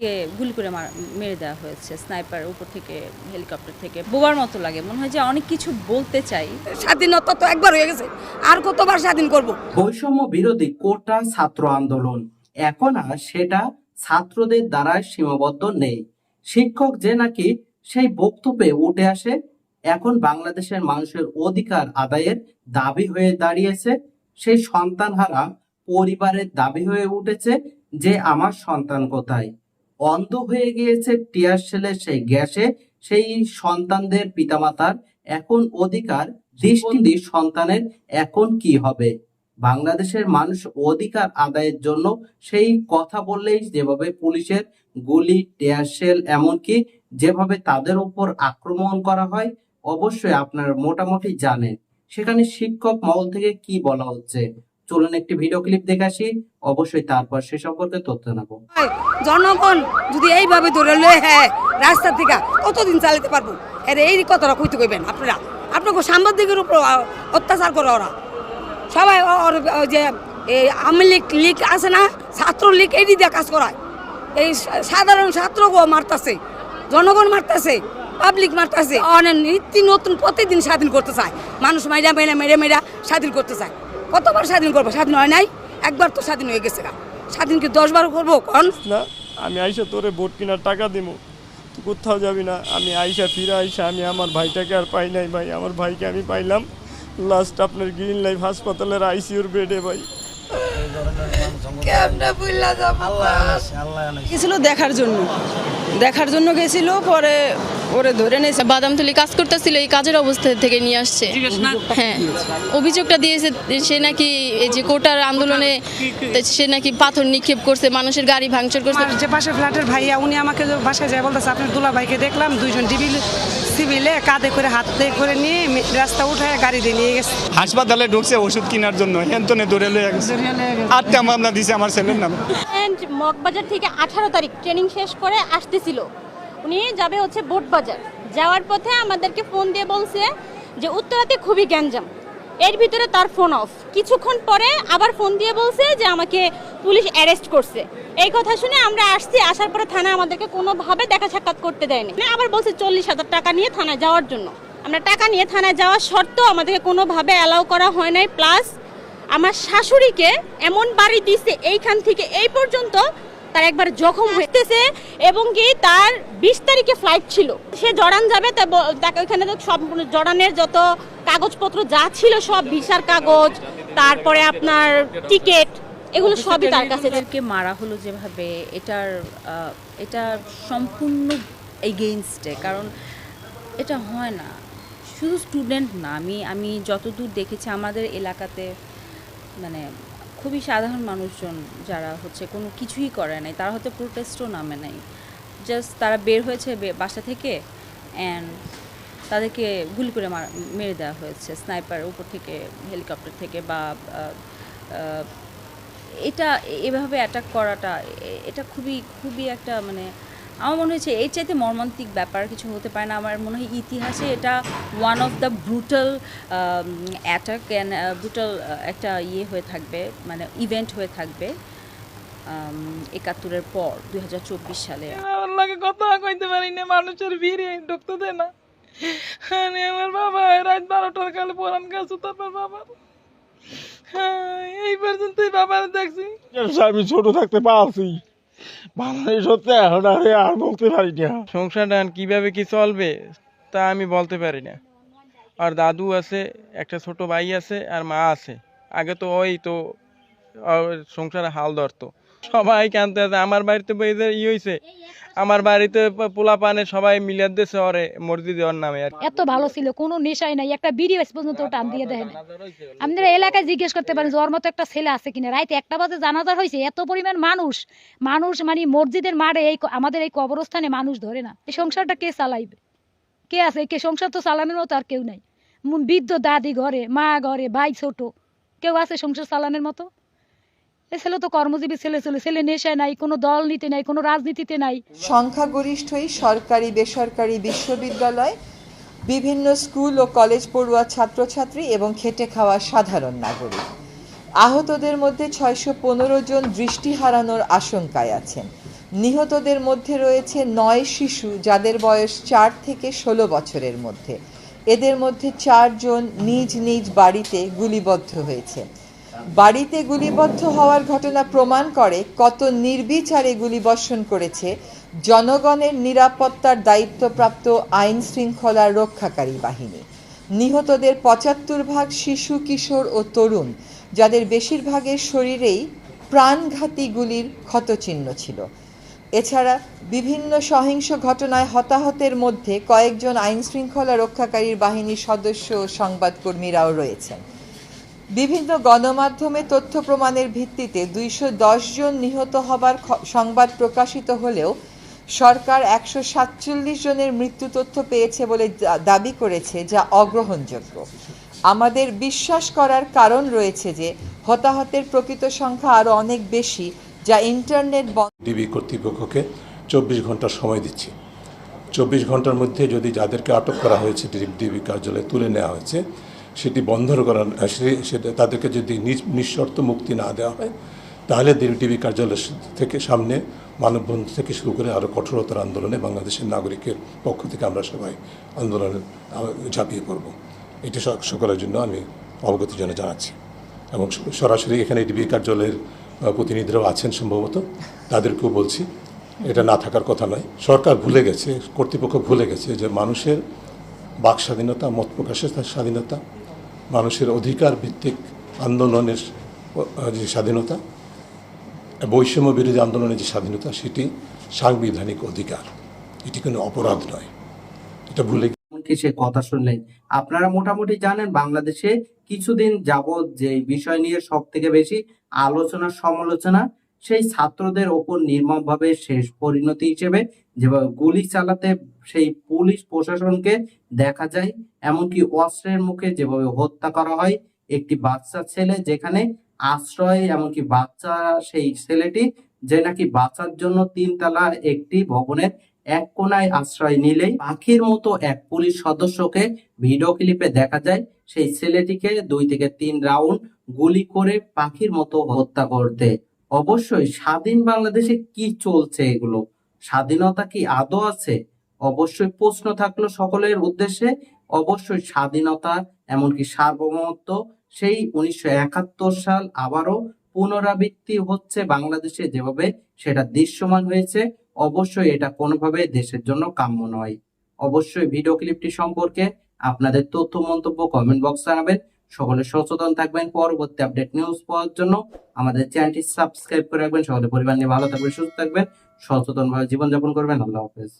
কে গুলি করে মেরে দেওয়া হয়েছে স্নাইপার উপর থেকে হেলিকপ্টার থেকে বোবার মতো লাগে। মনে হয় যে অনেক কিছু বলতে চাই। স্বাধীনতা তো একবার হয়ে গেছে আর কতবার স্বাধীন করব? বৈষম্য বিরোধী কোটা ছাত্র আন্দোলন। এখন আর সেটা ছাত্রদের দ্বারা সীমাবদ্ধ নেই। শিক্ষক যে নাকি সেই বক্তব্যে উঠে আসে এখন বাংলাদেশের মানুষের অধিকার আদায়ের দাবি হয়ে দাঁড়িয়েছে সেই সন্তানহারা পরিবারের দাবি হয়ে উঠেছে যে আমার সন্তান কোথায়। অন্ধ হয়ে গিয়েছে টিয়ার সেলের সেই গ্যাসে, সেই সন্তানদের পিতামাতার এখন অধিকার দৃষ্টি সন্তানের এখন কি হবে? বাংলাদেশের মানুষ অধিকার আদায়ের জন্য সেই কথা বললেই যেভাবে পুলিশের গুলি টেয়ারশেল এমনকি যেভাবে তাদের উপর আক্রমণ করা হয়, অবশ্যই আপনার মোটামুটি জানেন। সেখানে শিক্ষক মহল থেকে কি বলা হচ্ছে? চলুন একটি ভিডিও ক্লিপ দেখে আসি। অবশ্যই তারপর সে সম্পর্কে তথ্য নেব জনগণ যদি এইভাবে ধরে লয়ে হ্যাঁ রাস্তা থেকে কতদিন চালাতে পারব? এর এই কথাটা কইতে কইবেন আপনারা। আপনাকে সাংবাদিকের উপর অত্যাচার করে ওরা। সবাই যে এই আওয়ামী লীগ লীগ আছে না ছাত্র লীগ এই দিয়ে কাজ করায়। এই সাধারণ ছাত্রকেও মারতাছে, জনগণ মারতাছে পাবলিক মারতাছে। অনেক নিত্য নতুন প্রতিদিন স্বাধীন করতে চায়। মানুষ মাইরা মাইরা মেরে মেরা স্বাধীন করতে চায়। কতবার স্বাধীন করব? স্বাধীন হয় নাই? একবার তো স্বাধীন হয়ে গেছে স্বাধীন কি দশ বার করব কন? না আমি আইসা তোরে ভোট কেনার টাকা দিব তুই কোথাও যাবি না। আমি আইসা ফিরে আইসা আমি আমার ভাইটাকে আর পাই নাই ভাই। আমার ভাইকে আমি পাইলাম। লাস্ট আপনার গ্রিন লাইফ হাসপাতালের আইসিউর বেডে ভাই। গেছিল দেখার জন্য। দেখার জন্য গেছিল পরে ওরে ধরে নিয়েছে বাদামতলি কাজ করতেছিল এই কাজের অবস্থা থেকে নিয়ে আসছে। হ্যাঁ অভিযোগটা দিয়েছে সে নাকি এই যে কোটার আন্দোলনে সে নাকি পাথর নিক্ষেপ করছে মানুষের গাড়ি ভাঙচুর করছে। যে পাশে ফ্ল্যাটের ভাইয়া উনি আমাকে বাসায় যায় বলতেছে আপনার দুলা ভাইকে দেখলাম দুইজন ডিবিল সিভিলে কাঁধে করে হাতে করে নিয়ে রাস্তা উঠায় গাড়ি দিয়ে নিয়ে গেছে। হাসপাতালে ঢুকছে ওষুধ কেনার জন্য হেন্তনে দৌড়ে লয়ে গেছে। আটটা মামলা দিছে আমার ছেলের নামে। মগবাজার থেকে আঠারো তারিখ ট্রেনিং শেষ করে আসতেছিল। উনি যাবে হচ্ছে বোটবাজার যাওয়ার পথে আমাদেরকে ফোন দিয়ে বলছে যে, উত্তরাতে খুবই গ্যাঞ্জাম। এর ভিতরে তার ফোন অফ। কিছুক্ষণ পরে আবার ফোন দিয়ে বলছে যে, আমাকে পুলিশ অ্যারেস্ট করছে। এই কথা শুনে আমরা আসছি, আসার পরে থানা আমাদেরকে কোনোভাবে দেখা সাক্ষাৎ করতে দেয়নি। আবার বলছে, চল্লিশ হাজার টাকা নিয়ে থানায় যাওয়ার জন্য। আমরা টাকা নিয়ে থানায় যাওয়ার শর্ত আমাদেরকে কোনোভাবে অ্যালাউ করা হয় নাই। প্লাস আমার শাশুড়িকে এমন বাড়ি দিছে এইখান থেকে এই পর্যন্ত তার একবার জখম হইতেছে এবং কি তার বিশ তারিখে ফ্লাইট ছিল। সে জড়ান যাবে তাকে ওইখানে তো সব জড়ানের যত কাগজপত্র যা ছিল সব ভিসার কাগজ তারপরে আপনার টিকিট এগুলো সবই তার কাছে তাদেরকে মারা হলো যেভাবে এটার এটা সম্পূর্ণ এগেইনস্টে কারণ এটা হয় না। শুধু স্টুডেন্ট না আমি আমি যতদূর দেখেছি আমাদের এলাকাতে মানে খুবই সাধারণ মানুষজন যারা হচ্ছে কোনো কিছুই করে নাই, তারা হয়তো প্রোটেস্টও নামে নাই। জাস্ট তারা বের হয়েছে বাসা থেকে অ্যান্ড তাদেরকে গুলি করে মারা দেওয়া হয়েছে স্নাইপার উপর থেকে হেলিকপ্টার থেকে বা এটা এভাবে অ্যাটাক করাটা এটা খুবই খুবই একটা মানে আমার মনে হয়েছে এর চাইতে মর্মান্তিক ব্যাপার কিছু হতে পারে না। আমার মনে হয় ইতিহাসে এটা one of the brutal attack and brutal একটা ইয়ে হয়ে থাকবে মানে ইভেন্ট হয়ে থাকবে একাত্তরের পর দু হাজার চব্বিশ সালে। আমার লাগে কথা কইতে পারি না মানুষের ভিড়ে ঢুকতে দেয় না। আরে আমার বাবা রাত বারোটার কালে পরান গেছে তারপর বাবা হ্যাঁ, এই পর্যন্তই বাবার দেখছি। আমি ছোট থাকতে পারছি। বাংলাদেশ হচ্ছে এখন আর আর বলতে পারি না। সংসারটা কীভাবে কি চলবে, তা আমি বলতে পারি না। আর দাদু আছে, একটা ছোট ভাই আছে, আর মা আছে। আগে তো ওই তো সংসারে হাল ধরতো। সবাই কানতে আছে। আমার বাড়িতে ই হয়েছে আমার বাড়িতে পোলা পানে সবাই মিলিয়ে দিয়েছে ওরে মসজিদ দেওয়ার নামে এত ভালো ছিল, কোনো নেশাই নাই। একটা বিড়ি বেশ পর্যন্ত টান দিয়ে দেয় আপনারা এলাকায় জিজ্ঞেস করতে পারেন যে ওর মতো একটা ছেলে আছে কিনা। রাইতে একটা বাজে জানাজার হয়েছে এত পরিমাণ মানুষ। মানুষ মানে মসজিদের মাঠে এই আমাদের এই কবরস্থানে মানুষ ধরে না। এই সংসারটা কে চালাইবে? কে আছে? কে সংসার তো চালানোর মতো আর কেউ নাই। বৃদ্ধ দাদি ঘরে, মা ঘরে, ভাই ছোট। কেউ আছে সংসার চালানোর মতো? এ তো কর্মজীবী ছেলে, ছিল, ছেলে নেশায় নাই, কোনো দল নীতি নাই, কোনো রাজনীতিতে নাই। সংখ্যাগরিষ্ঠই সরকারি, বেসরকারি বিশ্ববিদ্যালয়, বিভিন্ন স্কুল ও কলেজ পড়ুয়া ছাত্রছাত্রী এবং খেটে খাওয়া সাধারণ নাগরিক। আহতদের মধ্যে ছয়শো পনেরো জন দৃষ্টি হারানোর আশঙ্কায় আছেন। নিহতদের মধ্যে রয়েছে নয় শিশু, যাদের বয়স চার থেকে ষোলো বছরের মধ্যে। এদের মধ্যে চারজন নিজ নিজ বাড়িতে গুলিবদ্ধ হয়েছে। বাড়িতে গুলিবদ্ধ হওয়ার ঘটনা প্রমাণ করে কত নির্বিচারে গুলিবর্ষণ করেছে জনগণের নিরাপত্তার দায়িত্বপ্রাপ্ত আইন শৃঙ্খলা রক্ষাকারী বাহিনী। নিহতদের পঁচাত্তর ভাগ শিশু, কিশোর ও তরুণ, যাদের বেশিরভাগের শরীরেই প্রাণঘাতী গুলির ক্ষতচিহ্ন ছিল। এছাড়া বিভিন্ন সহিংস ঘটনায় হতাহতের মধ্যে কয়েকজন আইন শৃঙ্খলা রক্ষাকারী বাহিনীর সদস্য ও সংবাদকর্মীরাও রয়েছেন। বিভিন্ন গণমাধ্যমে তথ্য প্রমাণের ভিত্তিতে দুইশো জন নিহত হবার সংবাদ প্রকাশিত হলেও সরকার একশো সাতচল্লিশ জনের মৃত্যু তথ্য পেয়েছে বলে দাবি করেছে, যা অগ্রহণযোগ্য। আমাদের বিশ্বাস করার কারণ রয়েছে যে, হতাহতের প্রকৃত সংখ্যা আরও অনেক বেশি, যা ইন্টারনেট ডিবি কর্তৃপক্ষকে চব্বিশ ঘণ্টা সময় দিচ্ছি। চব্বিশ ঘণ্টার মধ্যে যদি যাদেরকে আটক করা হয়েছে ডিবি কার্যালয়ে তুলে নেওয়া হয়েছে সেটি বন্ধ করা সে- সেটা তাদেরকে যদি নিঃশর্ত মুক্তি না দেওয়া হয়, তাহলে ডিবি কার্যালয় থেকে সামনে মানববন্ধন থেকে শুরু করে আরও কঠোরতার আন্দোলনে বাংলাদেশের নাগরিকের পক্ষ থেকে আমরা সবাই আন্দোলনে ঝাঁপিয়ে পড়ব। এটি সকলের জন্য আমি অবগতির জন্য জানাচ্ছি। এবং সরাসরি এখানে ডিবি কার্যালয়ের প্রতিনিধিরাও আছেন সম্ভবত। তাদেরকেও বলছি, এটা না থাকার কথা নয়। সরকার ভুলে গেছে, কর্তৃপক্ষ ভুলে গেছে যে মানুষের বাক স্বাধীনতা, মত প্রকাশের স্বাধীনতা মানুষের অধিকার ভিত্তিক আন্দোলনের যে স্বাধীনতা, বৈষম্য বিরোধী আন্দোলনের যে স্বাধীনতা, সেটি সাংবিধানিক অধিকার। এটি কোনো অপরাধ নয়। এটা ভুলে সে কথা শুনলেন? আপনারা মোটামুটি জানেন বাংলাদেশে কিছুদিন যাবৎ যে বিষয় নিয়ে সব থেকে বেশি আলোচনা, সমালোচনা সেই ছাত্রদের ওপর নির্মমভাবে শেষ পরিণতি হিসেবে যেভাবে গুলি চালাতে সেই পুলিশ প্রশাসনকে দেখা যায়, এমনকি অস্ত্রের মুখে যেভাবে হত্যা করা হয়, একটি বাচ্চা ছেলে যেখানে আশ্রয়, এমনকি বাচ্চা, সেই ছেলেটি যে নাকি বাঁচার জন্য তিনতলা একটি ভবনের এক কোনায় আশ্রয় নিলেই পাখির মতো এক পুলিশ সদস্যকে ভিডিও ক্লিপে দেখা যায়, সেই ছেলেটিকে দুই থেকে তিন রাউন্ড গুলি করে পাখির মতো হত্যা করতে। অবশ্যই স্বাধীন বাংলাদেশে কি চলছে এগুলো? স্বাধীনতা কি আদৌ আছে? অবশ্যই প্রশ্ন থাকল সকলের উদ্দেশ্যে। অবশ্যই স্বাধীনতা, এমনকি সার্বভৌমত্ব, সেই উনিশশো একাত্তর সাল আবারও পুনরাবৃত্তি হচ্ছে বাংলাদেশে যেভাবে সেটা দৃশ্যমান হয়েছে। অবশ্যই এটা কোনোভাবে দেশের জন্য কাম্য নয়। অবশ্যই ভিডিও ক্লিপটি সম্পর্কে আপনাদের তথ্য মন্তব্য কমেন্ট বক্স জানাবেন। সকলে সচেতন থাকবেন। পরবর্তী আপডেট নিউজ পাওয়ার জন্য আমাদের চ্যানেলটি সাবস্ক্রাইব করে রাখবেন। সকলে পরিবার নিয়ে ভালো থাকবেন, সুস্থ থাকবেন। সচেতনভাবে জীবনযাপন করবেন। আল্লাহ হাফেজ।